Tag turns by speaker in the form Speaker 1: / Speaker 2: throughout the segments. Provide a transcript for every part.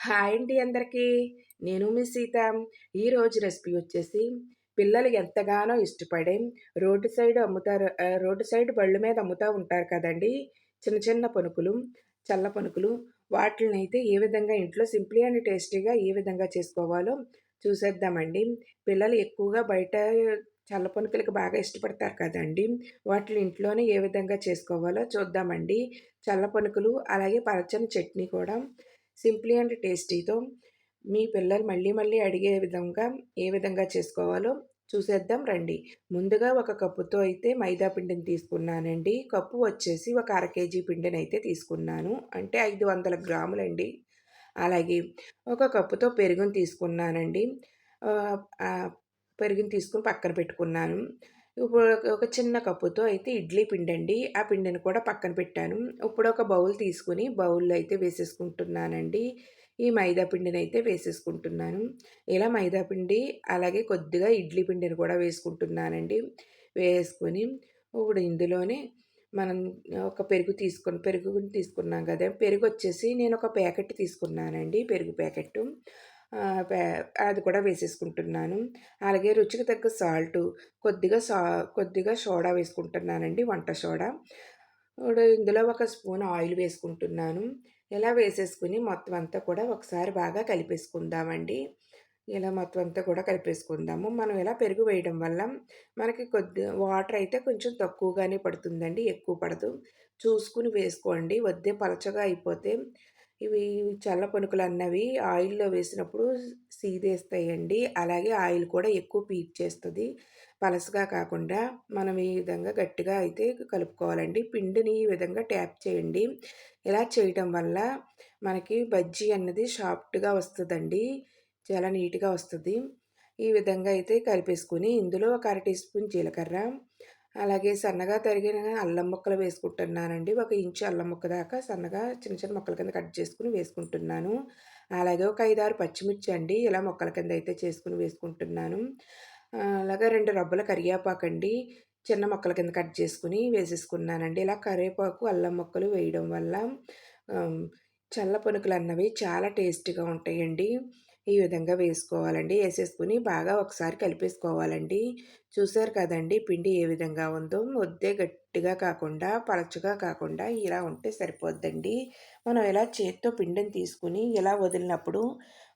Speaker 1: Hi అండి అందరికీ. నేను మీ సీత. ఈరోజు రెసిపీ వచ్చేసి పిల్లలు ఎంతగానో ఇష్టపడే రోడ్డు సైడ్ అమ్ముతారు రోడ్డు సైడ్ బళ్ళు మీద అమ్ముతూ ఉంటారు కదండీ! చిన్న చిన్న పనుకులు, చల్ల పనుకులు. వాటిలనైతే ఏ విధంగా ఇంట్లో సింప్లీ అండ్ టేస్టీగా ఏ విధంగా చేసుకోవాలో చూసేద్దామండి. పిల్లలు ఎక్కువగా బయట చల్ల పనుకులకి బాగా ఇష్టపడతారు కదండి వాటిని ఇంట్లోనే ఏ విధంగా చేసుకోవాలో చూద్దామండి. చల్ల పనుకులు అలాగే పలచని చట్నీ కూడా సింప్లీ అండ్ టేస్టీతో మీ పిల్లలు మళ్ళీ మళ్ళీ అడిగే విధంగా ఏ విధంగా చేసుకోవాలో చూసేద్దాం రండి. ముందుగా ఒక కప్పుతో అయితే మైదా పిండిని తీసుకున్నానండి. కప్పు వచ్చేసి ఒక అర కేజీ పిండినైతే తీసుకున్నాను. అంటే 500 గ్రాములండి. అలాగే ఒక కప్పుతో పెరుగుని తీసుకున్నానండి. పెరుగుని తీసుకుని పక్కన పెట్టుకున్నాను. ఇప్పుడు ఒక చిన్న కప్పుతో అయితే ఇడ్లీ పిండండి. ఆ పిండిని కూడా పక్కన పెట్టాను. ఇప్పుడు ఒక బౌల్ తీసుకొని బౌల్‌లో అయితే వేసేసుకుంటున్నానండి. ఈ మైదా పిండిని అయితే వేసేసుకుంటున్నాను. ఇలా మైదా పిండి అలాగే కొద్దిగా ఇడ్లీ పిండిని కూడా వేసుకుంటున్నానండి. వేసుకొని ఇప్పుడు ఇందులోనే మనం ఒక పెరుగు తీసుకొని పెరుగుని తీసుకున్నాం కదా! పెరుగు వచ్చేసి నేను ఒక ప్యాకెట్ తీసుకున్నానండి. పెరుగు ప్యాకెట్ అది కూడా వేసేసుకుంటున్నాను. అలాగే రుచికి తగ్గ సాల్టు, కొద్దిగా సా కొద్దిగా సోడా వేసుకుంటున్నానండి వంట సోడా. ఇందులో ఒక స్పూన్ ఆయిల్ వేసుకుంటున్నాను. ఇలా వేసేసుకుని మొత్తం అంతా కూడా ఒకసారి బాగా కలిపేసుకుందామండి. ఇలా మొత్తం అంతా కూడా కలిపేసుకుందాము. మనం ఇలా పెరుగు వేయడం వల్ల మనకి కొద్ది వాటర్ అయితే కొంచెం తక్కువగానే పడుతుందండి. ఎక్కువ పడదు. చూసుకొని వేసుకోండి. వద్దే పలచగా అయిపోతే ఇవి చల్ల అన్నవి ఆయిల్‌లో వేసినప్పుడు సీదేస్తాయండి. అలాగే ఆయిల్ కూడా ఎక్కువ పీల్చేస్తది. పలసగా కాకుండా మనం ఈ విధంగా గట్టిగా అయితే కలుపుకోవాలండి. పిండిని ఈ విధంగా ట్యాప్ చేయండి. ఇలా చేయటం వల్ల మనకి బజ్జీ అన్నది సాఫ్ట్‌గా వస్తుందండి చాలా నీట్‌గా వస్తుంది ఈ విధంగా అయితే కలిపేసుకొని ఇందులో ఒక అర టీ స్పూన్ జీలకర్ర, అలాగే సన్నగా తరిగిన అల్లం ముక్కలు వేసుకుంటున్నానండి. ఒక ఇంచు అల్లం ముక్క దాకా సన్నగా చిన్న చిన్న ముక్కల కింద కట్ చేసుకుని వేసుకుంటున్నాను. అలాగే ఒక 5, 6 పచ్చిమిర్చి అండి. ఇలా ముక్కల కింద అయితే చేసుకుని వేసుకుంటున్నాను. అలాగే రెండు రబ్బల కరివేపాకండి. చిన్న ముక్కల కింద కట్ చేసుకుని వేసేసుకున్నానండి. ఇలా కరివేపాకు, అల్లం ముక్కలు వేయడం వల్ల చల్ల చల్ల పునుకులన్నవి చాలా టేస్టీగా ఉంటాయండి. ఈ విధంగా వేసుకోవాలండి. వేసేసుకుని బాగా ఒకసారి కలిపేసుకోవాలండి. చూసారు కదండి పిండి ఏ విధంగా ఉందో. ముద్దే గట్టిగా కాకుండా, పలచగా కాకుండా ఇలా ఉంటే సరిపోద్దండి. మనం ఇలా చేత్తో పిండిని తీసుకొని ఇలా వదిలినప్పుడు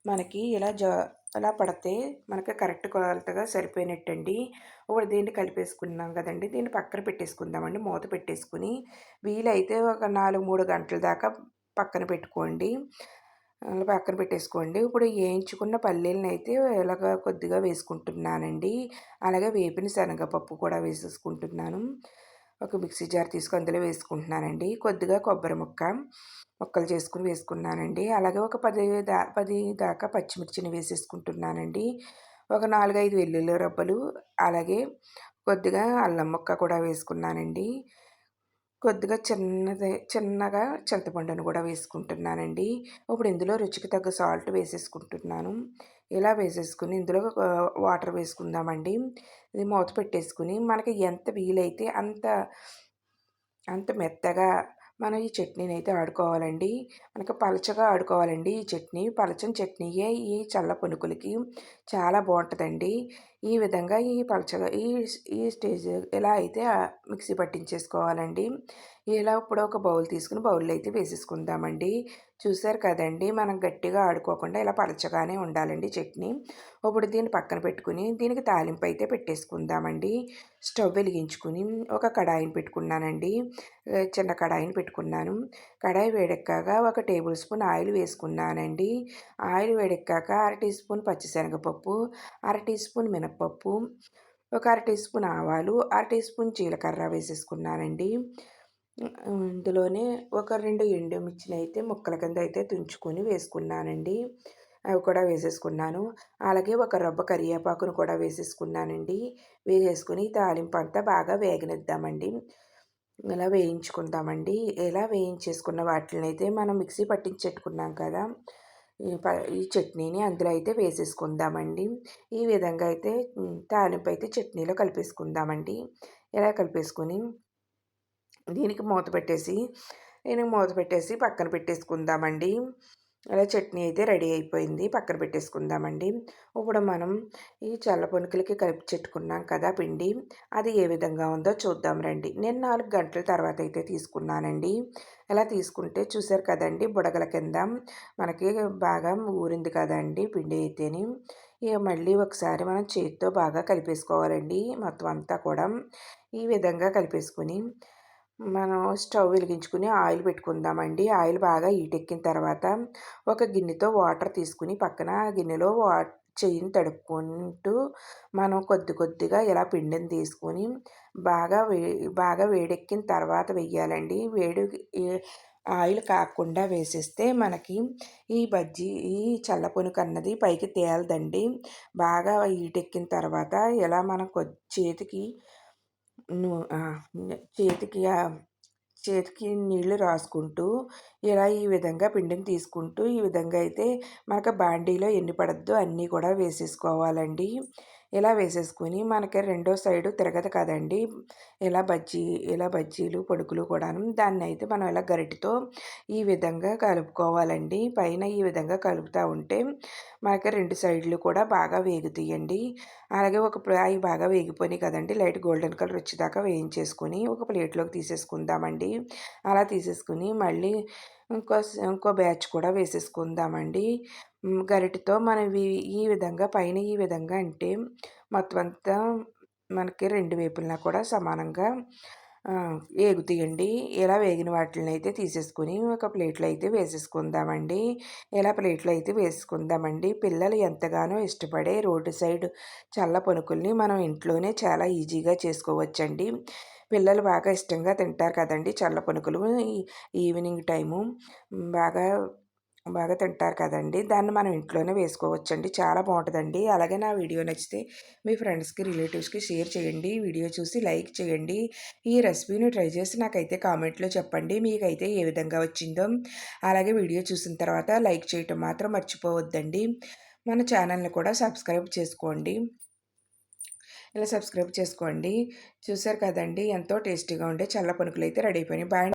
Speaker 1: మనకి ఇలా జా ఇలా పడితే మనకి కరెక్ట్ కొలతగా సరిపోయినట్టండి. ఇప్పుడు దీన్ని కలిపేసుకున్నాం కదండి దీన్ని పక్కన పెట్టేసుకుందామండి. మూత పెట్టేసుకుని వీలైతే ఒక 4, 3 గంటల దాకా పక్కన పెట్టుకోండి. అలా పక్కన పెట్టేసుకోండి. ఇప్పుడు వేయించుకున్న పల్లీలనైతే ఇలాగ కొద్దిగా వేసుకుంటున్నానండి. అలాగే వేపిన శనగపప్పు కూడా వేసేసుకుంటున్నాను. ఒక మిక్సీ జార్ తీసుకు అందులో వేసుకుంటున్నానండి. కొద్దిగా కొబ్బరి ముక్క ముక్కలు చేసుకుని వేసుకున్నానండి. అలాగే ఒక పది దా పది దాకా పచ్చిమిర్చిని వేసేసుకుంటున్నానండి. ఒక 4, 5 వెల్లుల్లి రబ్బలు అలాగే కొద్దిగా అల్లం ముక్క కూడా వేసుకున్నానండి. కొద్దిగా చిన్నది చిన్నగా చింతపండును కూడా వేసుకుంటున్నానండి. ఇప్పుడు ఇందులో రుచికి తగ్గ సాల్ట్ వేసేసుకుంటున్నాను. ఇలా వేసేసుకుని ఇందులో వాటర్ వేసుకుందామండి. ఇది మూత పెట్టేసుకుని మనకి ఎంత వీలైతే అంత అంత మెత్తగా మనం ఈ చట్నీనైతే ఆడుకోవాలండి. మనకు పలచగా ఆడుకోవాలండి ఈ చట్నీ. పలచని చట్నీయే ఈ చల్ల పునుకులకి చాలా బాగుంటుందండి ఈ విధంగా ఈ పలచగా ఈ ఈ స్టేజ్ ఇలా అయితే మిక్సీ పట్టించేసుకోవాలండి. ఇలా ఇప్పుడు ఒక బౌల్ తీసుకొని బౌల్‌లో అయితే వేసేసుకుందామండి. చూసారు కదండీ! మనం గట్టిగా ఆడుకోకుండా ఇలా పలచగానే ఉండాలండి చట్నీ. ఇప్పుడు దీన్ని పక్కన పెట్టుకుని దీనికి తాలింపు అయితే పెట్టేసుకుందామండి. స్టవ్ వెలిగించుకొని ఒక కడాయిని పెట్టుకున్నానండి. చిన్న కడాయిని పెట్టుకున్నాను. కడాయి వేడెక్కాక ఒక టేబుల్ స్పూన్ ఆయిల్ వేసుకున్నానండి. ఆయిల్ వేడెక్కాక అర టీ స్పూన్ పచ్చిశనగపప్పు, అర టీ స్పూన్ మినప్పప్పు ఒక అర టీ స్పూన్ ఆవాలు, అర టీ స్పూన్ జీలకర్ర వేసేసుకున్నానండి. ఇందులోనే ఒక 2 ఎండుమిర్చినైతే ముక్కల కింద అయితే తుంచుకొని వేసుకున్నానండి. అవి కూడా వేసేసుకున్నాను. అలాగే ఒక రబ్బ కరివేపాకును కూడా వేసేసుకున్నానండి. తాలింపు అంత బాగా వేగనిద్దామండి. ఇలా వేయించుకుందామండి. ఇలా వేయించేసుకున్న వాటిలనైతే మనం మిక్సీ పట్టించెట్టుకున్నాం కదా! ఈ ప ఈ చట్నీని అందులో అయితే వేసేసుకుందామండి. ఈ విధంగా అయితే తాలింపు అయితే చట్నీలో కలిపేసుకుందామండి. ఇలా కలిపేసుకొని దీనికి మూత పెట్టేసి దీనికి మూత పెట్టేసి పక్కన పెట్టేసుకుందామండి. అలా చట్నీ అయితే రెడీ అయిపోయింది. పక్కన పెట్టేసుకుందామండి. ఇప్పుడు మనం ఈ చల్ల పొనుకులకి కలిపి చెట్టుకున్నాం కదా పిండి. అది ఏ విధంగా ఉందో చూద్దాం రండి. నేను నాలుగు గంటల తర్వాత అయితే తీసుకున్నానండి. ఇలా తీసుకుంటే చూసారు కదండి బుడగల కింద మనకి బాగా ఊరింది కదండి పిండి అయితేని. ఇక మళ్ళీ ఒకసారి మనం చేతితో బాగా కలిపేసుకోవాలండి. మొత్తం అంతా కూడా ఈ విధంగా కలిపేసుకుని మనం స్టవ్ వెలిగించుకుని ఆయిల్ పెట్టుకుందామండి. ఆయిల్ బాగా ఈటెక్కిన తర్వాత ఒక గిన్నెతో వాటర్ తీసుకుని పక్కన గిన్నెలో వా చెయ్యిని తడుపుకుంటూ మనం కొద్ది కొద్దిగా ఇలా పిండిని తీసుకొని బాగా వే బాగా వేడెక్కిన తర్వాత వెయ్యాలండి. వేడి ఆయిల్ కాకుండా వేసేస్తే మనకి ఈ బజ్జీ ఈ చల్లపునుకు అన్నది పైకి తేలదండి. బాగా ఈటెక్కిన తర్వాత ఇలా మనం కొద్ది చేతికి చేతికి చేతికి నీళ్ళు రాసుకుంటూ ఇలా ఈ విధంగా పిండిని తీసుకుంటూ ఈ విధంగా అయితే మనకు బాండీలో ఎన్ని పడద్దో అన్నీ కూడా వేసేసుకోవాలండి. ఇలా వేసేసుకుని మనకి రెండో సైడు తిరగదు కదండి. ఇలా బజ్జీ ఇలా బజ్జీలు పొడుకులు కూడాను దాన్ని అయితే మనం ఇలా గరిటితో ఈ విధంగా కలుపుకోవాలండి. పైన ఈ విధంగా కలుపుతూ ఉంటే మనకి రెండు సైడ్లు కూడా బాగా వేగుతాయండి. అలాగే ఒక అవి బాగా వేగిపోయినాయి కదండి. లైట్ గోల్డెన్ కలర్ వచ్చేదాకా వేయించేసుకొని ఒక ప్లేట్లోకి తీసేసుకుందామండి. అలా తీసేసుకుని మళ్ళీ ఇంకో ఇంకో బ్యాచ్ కూడా వేసేసుకుందామండి. గరిటెతో మనం ఈ విధంగా పైన ఈ విధంగా అంటే మొత్తం అంతా మనకి రెండు వైపులా కూడా సమానంగా వేగుతాయండి ఇలా వేగిన వాటిని అయితే తీసేసుకుని ఒక ప్లేట్లో అయితే వేసేసుకుందామండి. ఇలా ప్లేట్లో అయితే వేసుకుందామండి పిల్లలు ఎంతగానో ఇష్టపడే రోడ్డు సైడ్ చల్ల పనుకుల్ని మనం ఇంట్లోనే చాలా ఈజీగా చేసుకోవచ్చండి. పిల్లలు బాగా ఇష్టంగా తింటారు కదండి. చల్ల పునుకులు ఈవినింగ్ టైము. బాగా బాగా తింటారు కదండి. దాన్ని మనం ఇంట్లోనే వేసుకోవచ్చండి. చాలా బాగుంటుందండి. అలాగే నా వీడియో నచ్చితే మీ ఫ్రెండ్స్కి రిలేటివ్స్కి షేర్ చేయండి. వీడియో చూసి లైక్ చేయండి. ఈ రెసిపీని ట్రై చేసి నాకైతే కామెంట్లో చెప్పండి. మీకైతే ఏ విధంగా వచ్చిందో. అలాగే వీడియో చూసిన తర్వాత లైక్ చేయటం మాత్రం మర్చిపోవద్దండి. మన ఛానల్ని కూడా సబ్స్క్రైబ్ చేసుకోండి. ఇలా సబ్స్క్రైబ్ చేసుకోండి. చూసారు కదండి? ఎంతో టేస్టీగా ఉండే చల్ల పనుకులు అయితే రెడీ అయిపోయినాయి. బాయ్